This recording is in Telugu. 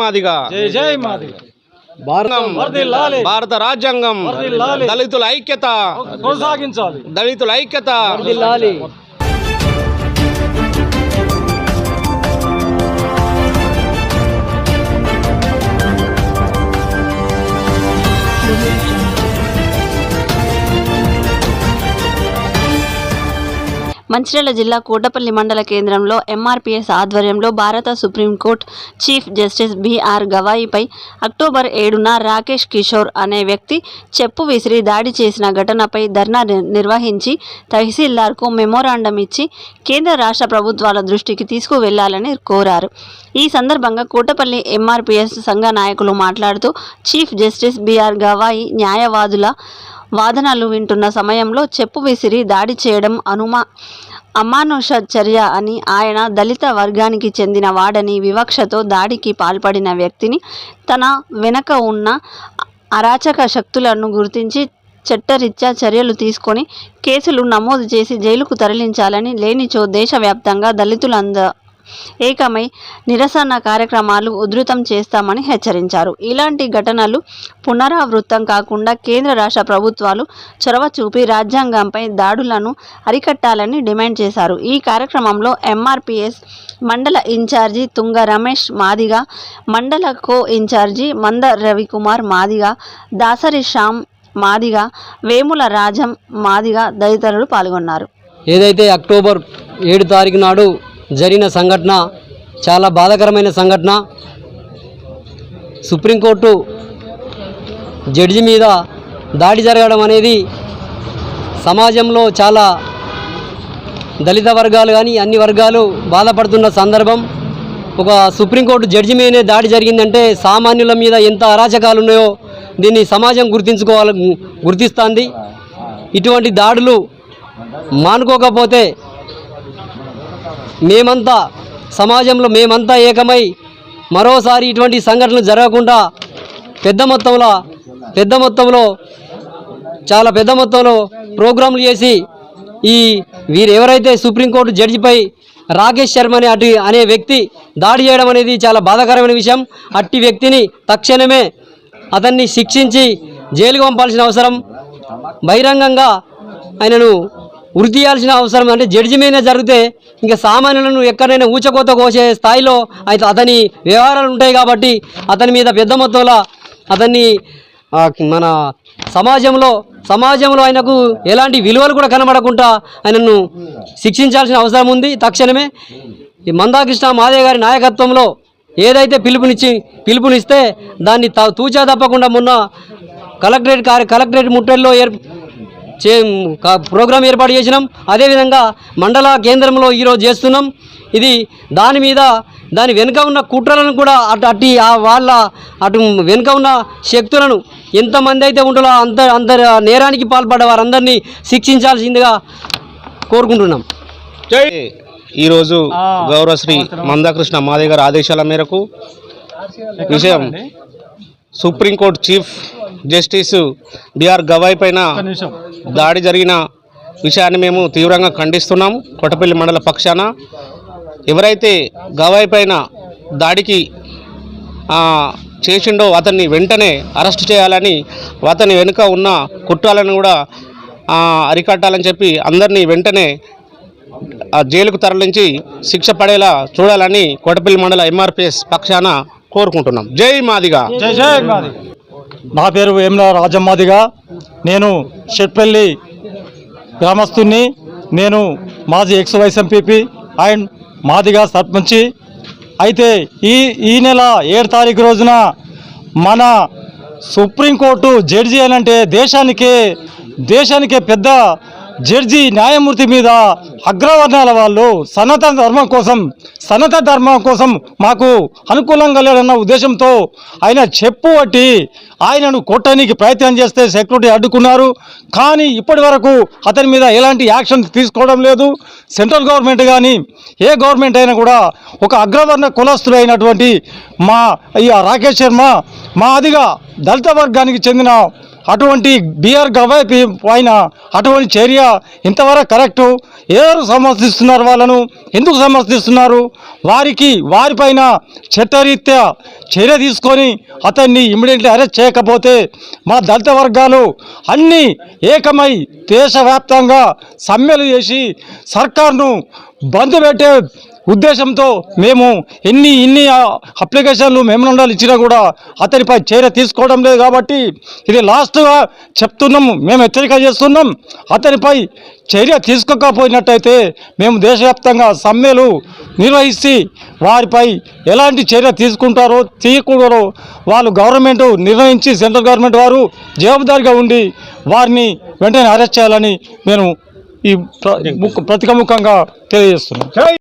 మాదిగా. జై జై మాది భారతం రాజ్యాంగం. దళితుల ఐక్యత కొనసాగించాలి. దళితుల ఐక్యత మంచిర్యాల జిల్లా కోటపల్లి మండల కేంద్రంలో ఎంఆర్పీఎస్ ఆధ్వర్యంలో భారత supreme court chief justice BR గవాయిపై October ఏడున రాకేష్ కిషోర్ అనే వ్యక్తి చెప్పు విసిరి దాడి చేసిన ఘటనపై ధర్నా ని- నిర్వహించి తహసీల్దార్కు మెమోరాండం ఇచ్చి కేంద్ర రాష్ట్ర ప్రభుత్వాల దృష్టికి తీసుకువెళ్ళాలని కోరారు. ఈ సందర్భంగా కోటపల్లి ఎంఆర్పీఎస్ సంఘ నాయకులు మాట్లాడుతూ చీఫ్ జస్టిస్ బిఆర్ గవాయి న్యాయవాదుల వాదనలు వింటున్న సమయంలో చెప్పు విసిరి దాడి చేయడం అనుమా అమానుష చర్య అని ఆయన దళిత వర్గానికి చెందిన వాడని వివక్షతో దాడికి పాల్పడిన వ్యక్తిని తన వెనక ఉన్న అరాచక శక్తులను గుర్తించి చట్టరీత్యా చర్యలు తీసుకొని కేసులు నమోదు చేసి జైలుకు తరలించాలని లేనిచో దేశవ్యాప్తంగా దళితులంద ఏకమై నిరసన కార్యక్రమాలు ఉధృతం చేస్తామని హెచ్చరించారు. ఇలాంటి ఘటనలు పునరావృత్తం కాకుండా కేంద్ర రాష్ట్ర ప్రభుత్వాలు చొరవ చూపి రాజ్యాంగంపై దాడులను అరికట్టాలని డిమాండ్ చేశారు. ఈ కార్యక్రమంలో ఎంఆర్పిఎస్ మండల ఇన్ఛార్జి తుంగ రమేష్ మాదిగా మండల కో ఇన్ఛార్జి మంద రవికుమార్ మాదిగా దాసరి శ్యామ్ మాదిగా వేముల రాజం మాదిగా తదితరులు పాల్గొన్నారు. ఏదైతే అక్టోబర్ ఏడు తారీఖు నాడు జరిగిన సంఘటన చాలా బాధాకరమైన సంఘటన. సుప్రీంకోర్టు జడ్జి మీద దాడి జరగడం అనేది సమాజంలో చాలా దళిత వర్గాలు కానీ అన్ని వర్గాలు బాధపడుతున్న సందర్భం. ఒక సుప్రీంకోర్టు జడ్జి మీదనే దాడి జరిగిందంటే సామాన్యుల మీద ఎంత అరాచకాలు ఉన్నాయో దీన్ని సమాజం గుర్తించుకోవాలి గుర్తిస్తుంది. ఇటువంటి దాడులు మానుకోకపోతే మేమంతా సమాజంలో మేమంతా ఏకమై మరోసారి ఇటువంటి సంఘటనలు జరగకుండా పెద్ద మొత్తంలో పెద్ద మొత్తంలో చాలా పెద్ద మొత్తంలో ప్రోగ్రాంలు చేసి ఈ వీరు ఎవరైతే సుప్రీంకోర్టు జడ్జిపై రాకేష్ శర్మ అనే అటు అనే వ్యక్తి దాడి చేయడం అనేది చాలా బాధాకరమైన విషయం. అట్టి వ్యక్తిని తక్షణమే అతన్ని శిక్షించి జైలుకు పంపాల్సిన అవసరం. బహిరంగంగా ఆయనను ఉరి తీయాల్సిన అవసరం అంటే జడ్జి మీద జరిగితే ఇంకా సామాన్యులను ఎక్కడైనా ఊచకోత కోసే స్థాయిలో అయితే అతని వ్యవహారాలు ఉంటాయి కాబట్టి అతని మీద పెద్ద మొత్తంలో అతన్ని మన సమాజంలో సమాజంలో ఆయనకు ఎలాంటి విలువలు కూడా కనబడకుండా ఆయనను శిక్షించాల్సిన అవసరం ఉంది. తక్షణమే ఈ మందాకృష్ణ మాదే గారి నాయకత్వంలో ఏదైతే పిలుపునిచ్చి పిలుపునిస్తే దాన్ని తూచా తప్పకుండా మొన్న కలెక్టరేట్ కార్య కలెక్టరేట్ ముట్టడిలో ఏర్ చే క- ప్రోగ్రాం ఏర్పాటు చేసినాం. అదేవిధంగా మండల కేంద్రంలో ఈరోజు చేస్తున్నాం. ఇది దాని మీద దాని వెనుక ఉన్న కుట్రలను కూడా అటు అట్టి ఆ వాళ్ళ అటు వెనుక ఉన్న శక్తులను ఎంతమంది అయితే ఉంటారో అంత అంత నేరానికి పాల్పడ్డ వారందరినీ శిక్షించాల్సిందిగా కోరుకుంటున్నాం. ఈరోజు గౌరవశ్రీ మందాకృష్ణ మాదే గారి ఆదేశాల మేరకు విషయం supreme court chief justice BR Gavai పైన దాడి జరిగిన విషయాన్ని మేము తీవ్రంగా ఖండిస్తున్నాము కొట్టపల్లి మండల పక్షాన ఎవరైతే గవాయ్ పైన దాడికి చేసిండో అతన్ని వెంటనే అరెస్ట్ చేయాలని అతని వెనుక ఉన్న కుట్రాలను కూడా అరికట్టాలని చెప్పి అందరినీ వెంటనే ఆ జైలుకు తరలించి శిక్ష పడేలా చూడాలని కోటపల్లి మండల ఎంఆర్పిఎస్ పక్షాన కోరుకుంటున్నాం. జై మాదిగా. జై జై మాది నా పేరు వేముల రాజమ్మాదిగా. నేను షెట్పల్లి గ్రామస్తుని నేను మాజీ ex vice MPP and Madiga సర్పంచి. అయితే ఈ ఈ నెల ఏడు తారీఖు రోజున మన సుప్రీంకోర్టు జడ్జి అని అంటే దేశానికే దేశానికే పెద్ద జడ్జి న్యాయమూర్తి మీద అగ్రవర్ణాల వాళ్ళు సనాతన ధర్మం కోసం సనాతన ధర్మం కోసం మాకు అనుకూలంగా లేదన్న ఉద్దేశంతో ఆయన చెప్పు పట్టి ఆయనను కొట్టడానికి ప్రయత్నం చేస్తే సెక్యూరిటీ అడ్డుకున్నారు. కానీ ఇప్పటి వరకు అతని మీద ఎలాంటి యాక్షన్ తీసుకోవడం లేదు. సెంట్రల్ గవర్నమెంట్ కానీ ఏ గవర్నమెంట్ అయినా కూడా ఒక అగ్రవర్ణ కులస్తులు అయినటువంటి మా రాకేష్ శర్మ మా అదిగా దళిత వర్గానికి చెందిన అటువంటి బీఆర్ గవాయ్ పైన అటువంటి చర్య ఇంతవరకు కరెక్టు? ఎవరు సమర్థిస్తున్నారు వాళ్ళను? ఎందుకు సమర్థిస్తున్నారు? వారికి వారిపైన చట్టరీత్యా చర్య తీసుకొని అతన్ని ఇమ్మీడియట్లీ అరెస్ట్ చేయకపోతే మా దళిత వర్గాలు అన్నీ ఏకమై దేశవ్యాప్తంగా సమ్మెలు చేసి సర్కార్ను బంద్ పెట్టే ఉద్దేశంతో మేము ఎన్ని ఇన్ని అప్లికేషన్లు మెమరండాలు ఇచ్చినా కూడా అతనిపై చర్య తీసుకోవడం లేదు కాబట్టి ఇది లాస్ట్గా చెప్తున్నాము మేము హెచ్చరిక చేస్తున్నాం. అతనిపై చర్య తీసుకోకపోయినట్టయితే మేము దేశవ్యాప్తంగా సమ్మెలు నిర్వహించి వారిపై ఎలాంటి చర్య తీసుకుంటారో తీయకూడదో వాళ్ళు గవర్నమెంట్ నిర్ణయించి సెంట్రల్ గవర్నమెంట్ వారు జవాబుదారిగా ఉండి వారిని వెంటనే అరెస్ట్ చేయాలని నేను ఈ ప్ర- ముఖ- ప్రతికముఖంగా తెలియజేస్తున్నాను.